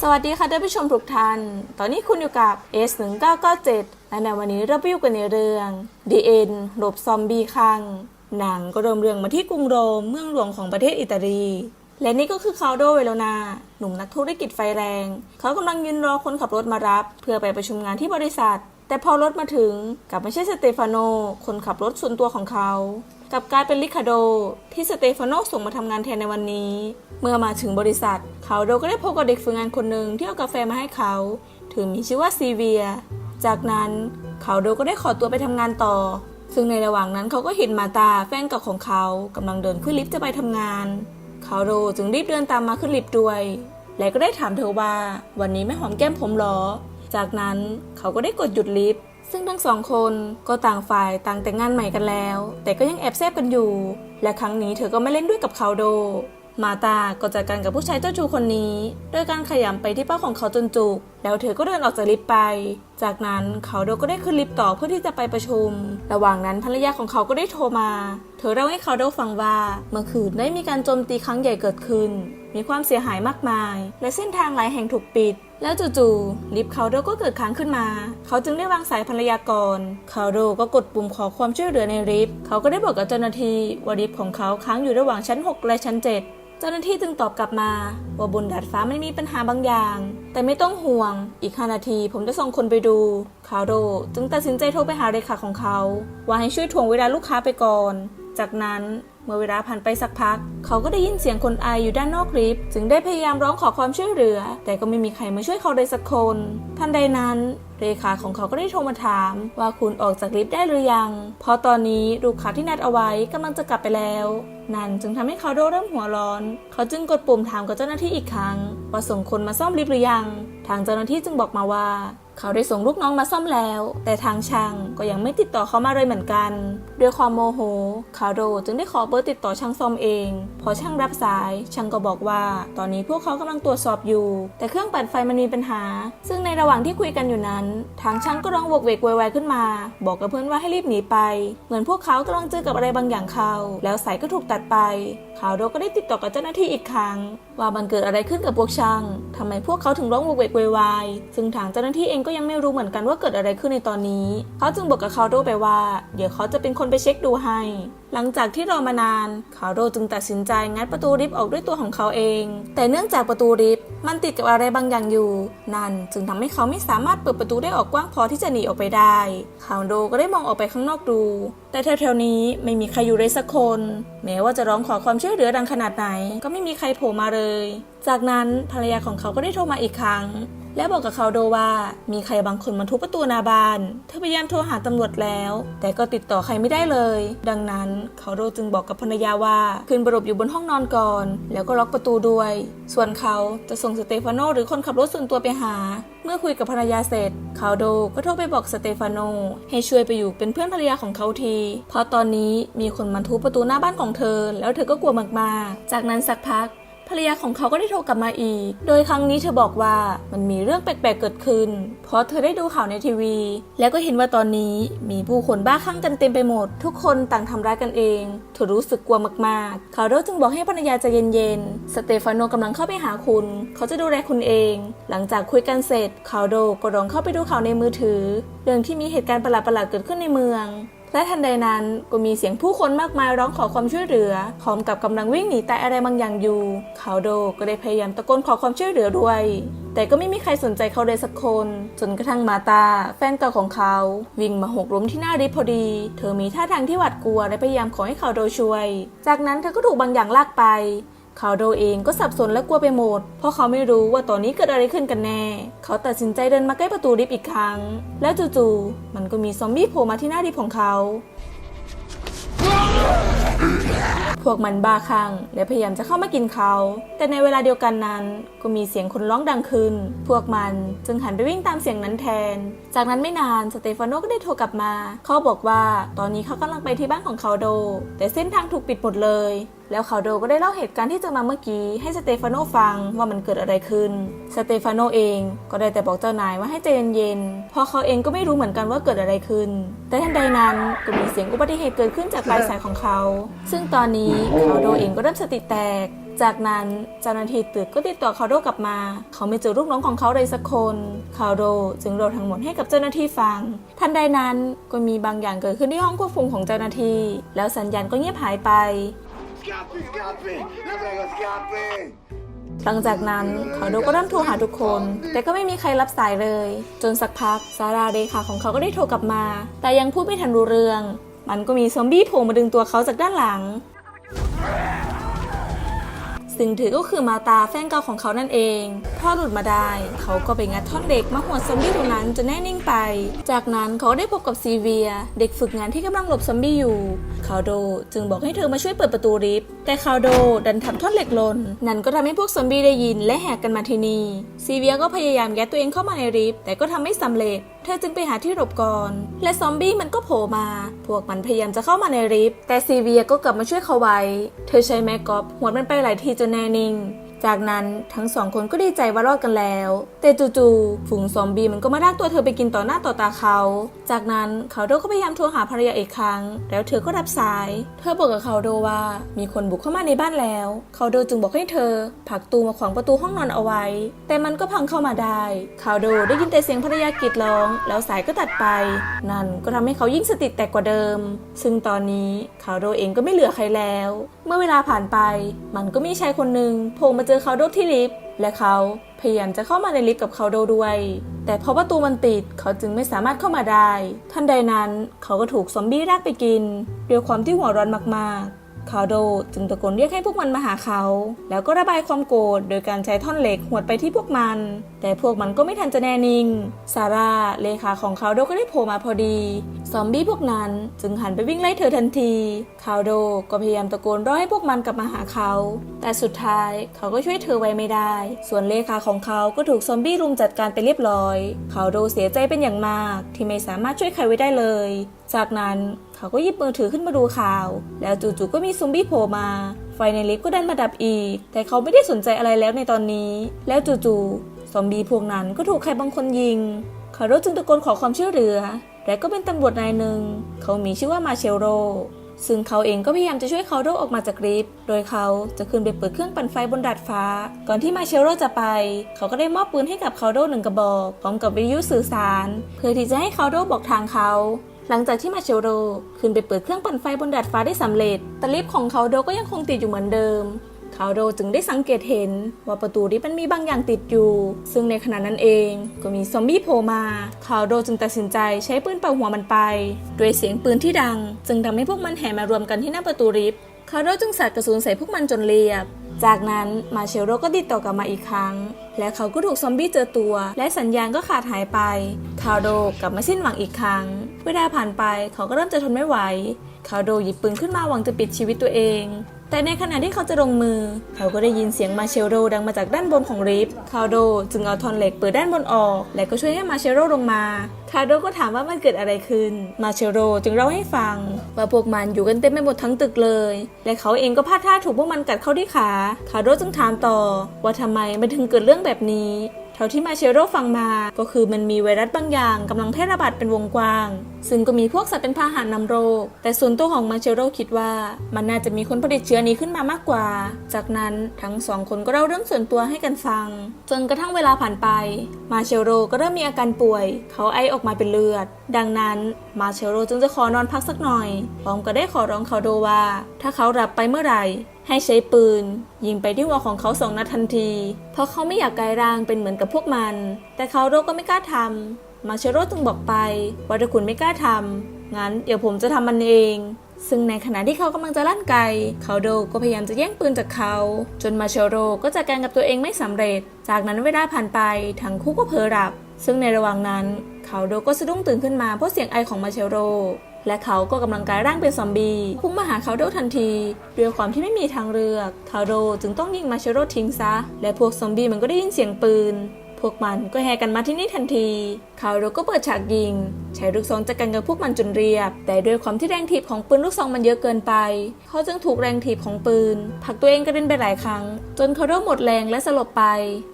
สวัสดีค่ะท่านผู้ชมทุกท่าน ตอนนี้คุณอยู่กับ S1997 และในวันนี้เราไปอยู่กันในเรื่อง The End หลบซอมบี้คัง หนังก็เริ่มเรื่องมาที่กรุงโรมเมืองหลวงของประเทศอิตาลี และนี่ก็คือคาโดเวโรนา หนุ่มนักธุรกิจไฟแรง เขากำลังยืนรอคนขับรถมารับ เพื่อไปประชุมงานที่บริษัทแต่พอรถมาถึงกลับไม่ใช่สเตฟานโน คนขับรถส่วนตัวของเขา กลับกลายเป็นลิคาโด ที่สเตฟานโนส่งมาทำงานแทนในวันนี้ เมื่อมาถึงบริษัท เขาโดก็ได้พบกับเด็กฝึกงานคนหนึ่งที่เอากาแฟมาให้เขา ถือมีชื่อว่าซีเวีย จากนั้นเขาโดก็ได้ขอตัวไปทำงานต่อ ซึ่งในระหว่างนั้นเขาก็เห็นมาตาแฟนเก่าของเขากำลังเดินขึ้นลิฟต์จะไปทำงาน เขาโดจึงรีบเดินตามมาขึ้นลิฟต์ด้วย และก็ได้ถามเธอว่า วันนี้ไม่หอมแก้มผมหรอ จากนั้นเขาก็ได้กดหยุดลิฟต์ ซึ่งทั้งสองคนก็ต่างฝ่ายต่างแต่งงานใหม่กันแล้ว แต่ก็ยังแอบแซบกันอยู่ และครั้งนี้เธอก็ไม่เล่นด้วยกับเขาโด มาตาก็จัดการกับผู้ชายเจ้าชู้คนนี้ โดยการขยำไปที่เป้าของเขาจนจุก แล้วเธอก็เดินออกจากลิฟต์ไป จากนั้นเขาโดก็ได้ขึ้นลิฟต์ต่อเพื่อที่จะไปประชุม ระหว่างนั้นภรรยาของเขาก็ได้โทรมา เธอเล่าให้เขาโดฟังว่าเมื่อคืนได้มีการโจมตีครั้งใหญ่เกิดขึ้น มีความเสียหายมากมาย และเส้นทางหลายแห่งถูกปิดแล้วจู่ๆลิฟต์เขาโดก็เกิดค้างขึ้นมา เขาจึงได้วางสายภรรยาก่อนเขาโดก็กดปุ่มขอความช่วยเหลือในลิฟต์เขาก็ได้บอกกับเจ้าหน้าที่ว่าลิฟต์ของเขาค้างอยู่ระหว่างชั้น 6 และชั้น 7 เจ้าหน้าที่จึงตอบกลับมาว่าบนดาดฟ้าไม่มีปัญหาบางอย่าง แต่ไม่ต้องห่วง อีก 5 นาทีผมจะส่งคนไปดูคาโดจึงตัดสินใจโทรไปหาเลขาของเขา ว่าให้ช่วยถ่วงเวลาลูกค้าไปก่อน จากนั้น เมื่อเวลาผ่านไปสักพัก เขาก็ได้ยินเสียงคนไออยู่ด้านนอกลิฟต์จึงได้พยายามร้องขอความช่วยเหลือ แต่ก็ไม่มีใครมาช่วยเขาเลยสักคน ทันใดนั้นเลขาของเขาก็ได้โทรมาถาม ว่าคุณออกจากลิฟต์ได้หรือยัง เพราะตอนนี้ลูกค้าที่นัดเอาไว้กำลังจะกลับไปแล้ว นั่นจึงทำให้เขาโดเริ่มหัวร้อน เขาจึงกดปุ่มถามกับเจ้าหน้าที่อีกครั้งว่าส่งคนมาซ่อมลิฟต์หรือยัง ทางเจ้าหน้าที่จึงบอกมาว่า เขาได้ส่งลูกน้องมาซ่อมแล้ว แต่ทางช่างก็ยังไม่ติดต่อเขามาเลยเหมือนกัน ด้วยความโมโห คาโดจึงได้ขอเบิร์ติดต่อช่างซ่อมเอง พอช่างรับสาย ช่างก็บอกว่า ตอนนี้พวกเขากำลังตรวจสอบอยู่ แต่เครื่องปั่นไฟมันมีปัญหา ซึ่งในระหว่างที่คุยกันอยู่นั้น ทางช่างก็ร้องวกเวกโวยวายขึ้นมา บอกกับเพื่อนว่าให้รีบหนีไป เหมือนพวกเขากำลังเจอกับอะไรบางอย่างเขาแล้วสายก็ถูกตัดไปคาโดก็ได้ติดต่อกับเจ้าหน้าที่อีกครั้ง ว่ามันเกิดอะไรขึ้นกับพวกช่างทำไมพวกเขาถึงร้องโวกเวกวยวายซึ่งทางเจ้าหน้าที่เองก็ยังไม่รู้เหมือนกันว่าเกิดอะไรขึ้นในตอนนี้ เขาจึงบอกกับคาโดไปว่า เดี๋ยวเขาจะเป็นคนไปเช็คดูให้ หลังจากที่รอมานานคาโดจึงตัดสินใจงัดประตูลิฟต์ออกด้วยตัวของเขาเอง แต่เนื่องจากประตูลิฟต์มันติดกับอะไรบางอย่างอยู่ นั่นจึงทำให้เขาไม่สามารถเปิดประตูได้ออกกว้างพอที่จะหนีออกไปได้คาโดก็ได้มองออกไปข้างนอกดู แต่แถวๆนี้ไม่มีใครอยู่เลยสักคน แม้ว่าจะร้องขอความช่วยเหลือดังขนาดไหน ก็ไม่มีใครโผล่มาเลย จากนั้นภรรยาของเขาก็ได้โทรมาอีกครั้ง และบอกกับเขาโดว่า มีใครบางคนมาทุบประตูหน้าบ้าน เธอพยายามโทรหาตำรวจแล้ว แต่ก็ติดต่อใครไม่ได้เลย ดังนั้นเขาโดจึงบอกกับภรรยาว่าขึ้นไปหลบอยู่บนห้องนอนก่อน แล้วก็ล็อกประตูด้วย ส่วนเขาจะส่งสเตฟานโนหรือคนขับรถส่วนตัวไปหา เมื่อคุยกับภรรยาเสร็จเขาโดก็โทรไปบอกสเตฟานโนให้ช่วยไปอยู่เป็นเพื่อนภรรยาของเขาที เพราะตอนนี้มีคนมาทุบประตูหน้าบ้านของเธอ แล้วเธอก็กลัวมากๆ จากนั้นสักพัก ภรรยาของเขาก็ได้โทรกลับมาอีก โดยครั้งนี้เธอบอกว่ามันมีเรื่องแปลกๆเกิดขึ้น เพราะเธอได้ดูข่าวในทีวี แล้วก็เห็นว่าตอนนี้มีผู้คนบ้าคลั่งกันเต็มไปหมด ทุกคนต่างทำร้ายกันเอง เธอรู้สึกกลัวมากๆ คาร์โดจึงบอกให้ภรรยาใจเย็นๆ สเตฟานโนกำลังเข้าไปหาคุณ เขาจะดูแลคุณเอง หลังจากคุยกันเสร็จ คาร์โดก็ลองเข้าไปดูข่าวในมือถือ เรื่องที่มีเหตุการณ์ประหลาดๆเกิดขึ้นในเมือง และทันใดนั้นก็มีเสียงผู้คนมากมายร้องขอความช่วยเหลือพร้อมกับกำลังวิ่งหนีแต่อะไรบางอย่างอยู่ เขาโดก็ได้พยายามตะโกนขอความช่วยเหลือด้วย แต่ก็ไม่มีใครสนใจเขาเลยสักคนจนกระทั่งมาตา แฟนเก่าของเขา วิ่งมาหกล้มที่หน้าริฟต์พอดี เธอมีท่าทางที่หวาดกลัวและพยายามขอให้เขาโดช่วย จากนั้นเธอก็ถูกบางอย่างลากไป เขาโดเองก็สับสนและกลัวไปหมด เพราะเขาไม่รู้ว่าตอนนี้เกิดอะไรขึ้นกันแน่ เขาตัดสินใจเดินมาใกล้ประตูลิฟต์อีกครั้ง แล้วจู่ๆมันก็มีซอมบี้โผล่มาที่หน้าลิฟต์ของเขาพวกมันบ้าคลั่งและพยายามจะเข้ามากินเขา แต่ในเวลาเดียวกันนั้น ก็มีเสียงคนร้องดังขึ้น พวกมันจึงหันไปวิ่งตามเสียงนั้นแทน จากนั้นไม่นานสเตฟานโนก็ได้โทรกลับมา เขาบอกว่าตอนนี้เขากำลังไปที่บ้านของเขาโด แต่เส้นทางถูกปิดหมดเลยแล้วเขาโดก็ได้เล่าเหตุการณ์ที่เจอมาเมื่อกี้ให้สเตฟานโนฟังว่ามันเกิดอะไรขึ้น สเตฟานโนเองก็ได้แต่บอกเจ้านายว่าให้ใจเย็นๆเพราะเขาเองก็ไม่รู้เหมือนกันว่าเกิดอะไรขึ้น แต่ทันใดนั้นก็มีเสียงอุบัติเหตุเกิดขึ้นจากปลายสายของเขา ซึ่งตอนนี้เขาโดเองก็เริ่มสติแตกจากนั้นเจ้าหน้าที่ตึกก็ติดต่อคาโดกลับมา เขาไม่เจอลูกน้องของเขาเลยสักคนคาโดจึงเล่าทั้งหมดให้กับเจ้าหน้าที่ฟัง ทันใดนั้นก็มีบางอย่างเกิดขึ้นที่ห้องควบคุมของเจ้าหน้าที่ แล้วสัญญาณก็เงียบหายไป Scape, scape! La prego, scape! หลังจากนั้นเขาโดก็เริ่มโทรหาทุกคน แต่ก็ไม่มีใครรับสายเลย จนสักพักซาราเรขาของเขาก็ได้โทรกลับมา แต่ยังพูดไม่ทันรู้เรื่อง มันก็มีซอมบี้โผล่มาดึงตัวเขาจากด้านหลัง สิ่งถือก็คือมาตาแฟนเก่าของเขานั่นเองพอหลุดมาได้ เขาก็ไปงัดท่อนเหล็กมาหัวดซอมบี้ตัวนั้นจนแน่นิ่งไป จากนั้นเขาได้พบกับซีเวีย เด็กฝึกงานที่กำลังหลบซอมบี้อยู่คาโดจึงบอกให้เธอมาช่วยเปิดประตูลิฟต์แต่คาโดดันทำท่อนเหล็กหล่นนั่นก็ทำให้พวกซอมบี้ได้ยินและแหกกันมาที่นี่ซีเวียก็พยายามยัดตัวเองเข้ามาในลิฟต์แต่ก็ทำไม่สำเร็จ เธอจึงไปหาที่หลบก่อน และซอมบี้มันก็โผล่มา พวกมันพยายามจะเข้ามาในลิฟต์แต่ซีเวียก็กลับมาช่วยเขาไว้ เธอใช้แมกกอบหัวดมันไปหลายทีจนแน่นิ่ง จากนั้นทั้งสองคนก็ดีใจว่ารอดกันแล้ว แต่จู่ๆฝูงซอมบี้มันก็มาลากตัวเธอไปกินต่อหน้าต่อตาเขา จากนั้นเขาโดก็พยายามโทรหาภรรยาอีกครั้ง แล้วเธอก็รับสาย เธอบอกกับเขาโดว่ามีคนบุกเข้ามาในบ้านแล้ว เขาโดจึงบอกให้เธอผลักตูมาขวางประตูห้องนอนเอาไว้ แต่มันก็พังเข้ามาได้ เขาโดได้ยินแต่เสียงภรรยากรีดร้อง แล้วสายก็ตัดไป นั่นก็ทำให้เขายิ่งสติแตกกว่าเดิม ซึ่งตอนนี้เขาโดเองก็ไม่เหลือใครแล้ว เมื่อเวลาผ่านไป มันก็มีชายคนหนึ่งโผล่มาเจอเขาโดที่ลิฟต์และเขาพยายามจะเข้ามาในลิฟต์กับเขาโดด้วย แต่เพราะประตูมันติดเขาจึงไม่สามารถเข้ามาได้ ทันใดนั้นเขาก็ถูกซอมบี้รากไปกินด้วยความที่หัวร้อนมากๆ คาโดจึงตะโกนเรียกให้พวกมันมาหาเขา แล้วก็ระบายความโกรธโดยการใช้ท่อนเหล็กหวดไปที่พวกมัน แต่พวกมันก็ไม่ทันจะแน่นิ่ง ซาร่าเลขาของคาโดก็ได้โผล่มาพอดี ซอมบี้พวกนั้นจึงหันไปวิ่งไล่เธอทันที คาโดก็พยายามตะโกนร้องให้พวกมันกลับมาหาเขา แต่สุดท้ายเขาก็ช่วยเธอไว้ไม่ได้ ส่วนเลขาของเขาก็ถูกซอมบี้รุมจัดการไปเรียบร้อย คาโดเสียใจเป็นอย่างมาก ที่ไม่สามารถช่วยใครไว้ได้เลย จากนั้นเขาก็หยิบมือถือขึ้นมาดูข่าว แล้วจู่ๆก็มีซอมบี้โผล่มา ไฟในลิฟต์ก็ดันมาดับอีก แต่เขาไม่ได้สนใจอะไรแล้วในตอนนี้ แล้วจู่ๆซอมบี้พวกนั้นก็ถูกใครบางคนยิง คาร์โดจึงตะโกนขอความช่วยเหลือ และก็เป็นตำรวจนายหนึ่ง เขามีชื่อว่ามาเชลโร ซึ่งเขาเองก็พยายามจะช่วยเขาโดออกมาจากลิฟต์ โดยเขาจะขึ้นไปเปิดเครื่องปั่นไฟบนดาดฟ้า ก่อนที่มาเชลโรจะไป เขาก็ได้มอบปืนให้กับเขาโดหนึ่งกระบอกพร้อมกับวิทยุสื่อสาร เพื่อที่จะให้เขาโดบอกทางเขา หลังจากที่มาเชลโรขึ้นไปเปิดเครื่องปั่นไฟบนดาดฟ้าได้สำเร็จ แต่ลิฟต์ของเขาโดก็ยังคงติดอยู่เหมือนเดิมเขาโดจึงได้สังเกตเห็นว่าประตูลิฟต์มันมีบางอย่างติดอยู่ ซึ่งในขณะนั้นเองก็มีซอมบี้โผล่มาเขาโดจึงตัดสินใจใช้ปืนเป่าหัวมันไป ด้วยเสียงปืนที่ดัง จึงทำให้พวกมันแห่มารวมกันที่หน้าประตูลิฟต์เขาโดจึงสาดกระสุนใส่พวกมันจนเรียบ จากนั้นมาเชลโรก็ติดต่อกลับมาอีกครั้ง และเขาก็ถูกซอมบี้เจอตัว และสัญญาณก็ขาดหายไป คาโดกลับมาสิ้นหวังอีกครั้ง เวลาผ่านไปเขาก็เริ่มจะทนไม่ไหว คาโดหยิบปืนขึ้นมาหวังจะปิดชีวิตตัวเอง แต่ในขณะที่เขาจะลงมือ เขาก็ได้ยินเสียงมาเชลโรดังมาจากด้านบนของลิฟต์คาโดจึงเอาท่อนเหล็กเปิดด้านบนออก และก็ช่วยให้มาเชลโรลงมาคาโดก็ถามว่ามันเกิดอะไรขึ้น มาเชลโรจึงเล่าให้ฟัง ว่าพวกมันอยู่กันเต็มไปหมดทั้งตึกเลย และเขาเองก็พลาดท่าถูกพวกมันกัดเข้าที่ขา คาโดจึงถามต่อ ว่าทำไมมันถึงเกิดเรื่องแบบนี้ เท่าที่มาเชโรฟังมาก็คือมันมีไวรัสบางอย่างกำลังแพร่ระบาดเป็นวงกว้าง ซึ่งก็มีพวกสัตว์เป็นพาหะนำโรค แต่ส่วนตัวของมาเชโรคิดว่า มันน่าจะมีคนผลิตเชื้อนี้ขึ้นมามากกว่า จากนั้นทั้งสองคนก็เล่าเรื่องส่วนตัวให้กันฟัง จนกระทั่งเวลาผ่านไป มาเชโรก็เริ่มมีอาการป่วย เขาไอออกมาเป็นเลือด ดังนั้นมาเชโรจึงจะขอนอนพักสักหน่อยพร้อมก็ได้ขอร้องเขาโดว่า ถ้าเขาหลับไปเมื่อไหร่ ให้ใช้ปืน ยิงไปที่หัวของเขาสองนัดทันที เพราะเขาไม่อยากกลายร่างเป็นเหมือนกับพวกมัน แต่เขาโรก็ไม่กล้าทำมาเชโรจึงบอกไปว่าถ้าคุณไม่กล้าทำงั้นเดี๋ยวผมจะทำมันเอง ซึ่งในขณะที่เขากำลังจะลั่นไกเขาโดก็พยายามจะแย่งปืนจากเขา จนมาเชโรก็จัดการกับตัวเองไม่สำเร็จ จากนั้นเวลาผ่านไปทั้งคู่ก็เผลอหลับ ซึ่งในระหว่างนั้นเขาโดก็สะดุ้งตื่นขึ้นมาเพราะเสียงไอของมาเชโร และเขาก็กำลังกลายร่างเป็นซอมบี้พุ่งมาหาเขาโดทันที ด้วยความที่ไม่มีทางเลือกคาโดจึงต้องยิงมาเชโรทิ้งซะ และพวกซอมบี้มันก็ได้ยินเสียงปืน พวกมันก็แห่กันมาที่นี่ทันทีเขาโดก็เปิดฉากยิง ใช้ลูกซองจัดการกับพวกมันจนเรียบ แต่ด้วยความที่แรงถีบของปืนลูกซองมันเยอะเกินไป เขาจึงถูกแรงถีบของปืนผลักตัวเองกระเด็นไปหลายครั้ง จนเขาเริ่มหมดแรงและสลบไป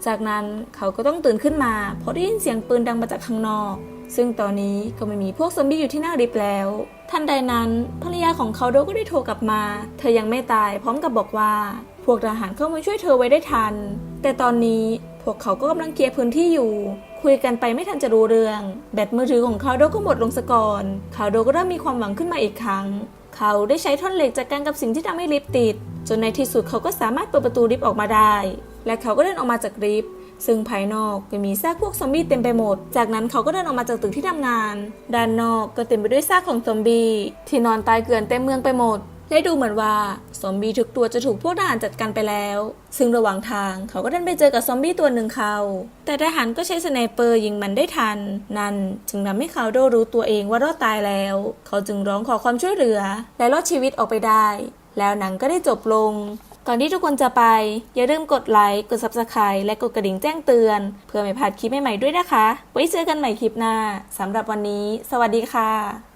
จากนั้นเขาก็ต้องตื่นขึ้นมาเพราะได้ยินเสียงปืนดังมาจากข้างนอก ซึ่งตอนนี้ก็ไม่มีพวกซอมบี้อยู่ที่หน้าลิฟต์แล้ว ทันใดนั้นภรรยาของเขาโดก็ได้โทรกลับมา เธอยังไม่ตายพร้อมกับบอกว่า พวกทหารเข้ามาช่วยเธอไว้ได้ทัน แต่ตอนนี้พวกเขาก็กำลังเคลียร์พื้นที่อยู่ คุยกันไปไม่ทันจะรู้เรื่อง แบตมือถือของเขาโดก็หมดลงซะก่อนเขาโดก็เริ่มมีความหวังขึ้นมาอีกครั้ง เขาได้ใช้ท่อนเหล็กจัดการกับสิ่งที่ทำให้ลิฟต์ติด จนในที่สุดเขาก็สามารถเปิดประตูลิฟต์ออกมาได้ และเขาก็เดินออกมาจากลิฟต์ ซึ่งภายนอกก็มีซากพวกซอมบี้เต็มไปหมด จากนั้นเขาก็เดินออกมาจากตึกที่ทำงาน ด้านนอกก็เต็มไปด้วยซากของซอมบี้ที่นอนตายเกลื่อนเต็มเมืองไปหมดและดูเหมือนว่าซอมบี้ทุกตัวจะถูกพวกทหารจัดการไปแล้ว ซึ่งระหว่างทางเขาก็ดันไปเจอกับซอมบี้ตัวหนึ่งเขาแต่ทหารก็ใช้สไนเปอร์ยิงมันได้ทัน นั่นจึงทำให้เขาโดรู้ตัวเองว่ารอดตายแล้ว เขาจึงร้องขอความช่วยเหลือ และรอดชีวิตออกไปได้ แล้วหนังก็ได้จบลง ก่อนที่ทุกคนจะไป อย่าลืมกดไลค์ กด Subscribe และกดกระดิ่งแจ้งเตือน เพื่อไม่พลาดคลิปใหม่ๆด้วยนะคะ ไว้เจอกันใหม่คลิปหน้าสำหรับวันนี้ สวัสดีค่ะ